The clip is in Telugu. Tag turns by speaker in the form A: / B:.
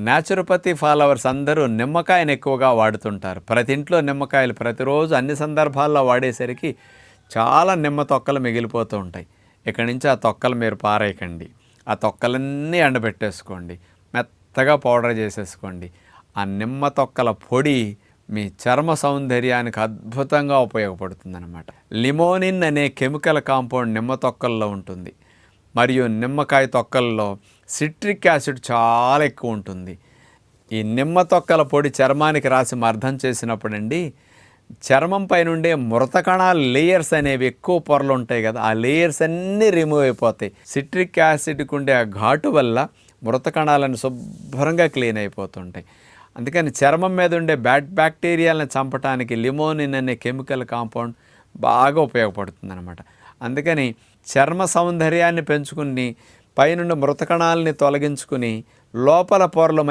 A: న్యాచురోపతి ఫాలోవర్స్ అందరూ నిమ్మకాయను ఎక్కువగా వాడుతుంటారు. ప్రతి ఇంట్లో నిమ్మకాయలు ప్రతిరోజు అన్ని సందర్భాల్లో వాడేసరికి చాలా నిమ్మ తొక్కలు మిగిలిపోతూ ఉంటాయి. ఇక్కడి నుంచి ఆ తొక్కలు మీరు పారేయకండి. ఆ తొక్కలన్నీ ఎండబెట్టేసుకోండి. మెత్తగా పౌడర్ చేసేసుకోండి. ఆ నిమ్మ తొక్కల పొడి మీ చర్మ సౌందర్యానికి అద్భుతంగా ఉపయోగపడుతుందన్నమాట. లిమోనిన్ అనే కెమికల్ కాంపౌండ్ నిమ్మ తొక్కల్లో ఉంటుంది. మరియు నిమ్మకాయ తొక్కల్లో సిట్రిక్ యాసిడ్ చాలా ఎక్కువ ఉంటుంది. ఈ నిమ్మ తొక్కల పొడి చర్మానికి రాసి మర్దం చేసినప్పుడండి చర్మం నుండే మృత కణాల లేయర్స్ అనేవి ఎక్కువ పొరలు ఉంటాయి కదా ఆ లేయర్స్ అన్నీ రిమూవ్ అయిపోతాయి. సిట్రిక్ యాసిడ్కి ఉండే ఆ ఘాటు వల్ల మృత కణాలను శుభ్రంగా క్లీన్ అయిపోతుంటాయి. అందుకని చర్మం మీద ఉండే బ్యాడ్ బ్యాక్టీరియాలను చంపడానికి లిమోనిన్ అనే కెమికల్ కాంపౌండ్ బాగా ఉపయోగపడుతుంది అనమాట అందుకని చర్మ సౌందర్యాన్ని పెంచుకుని పైనుండి మృతకణాలని తొలగించుకుని లోపల పొరలు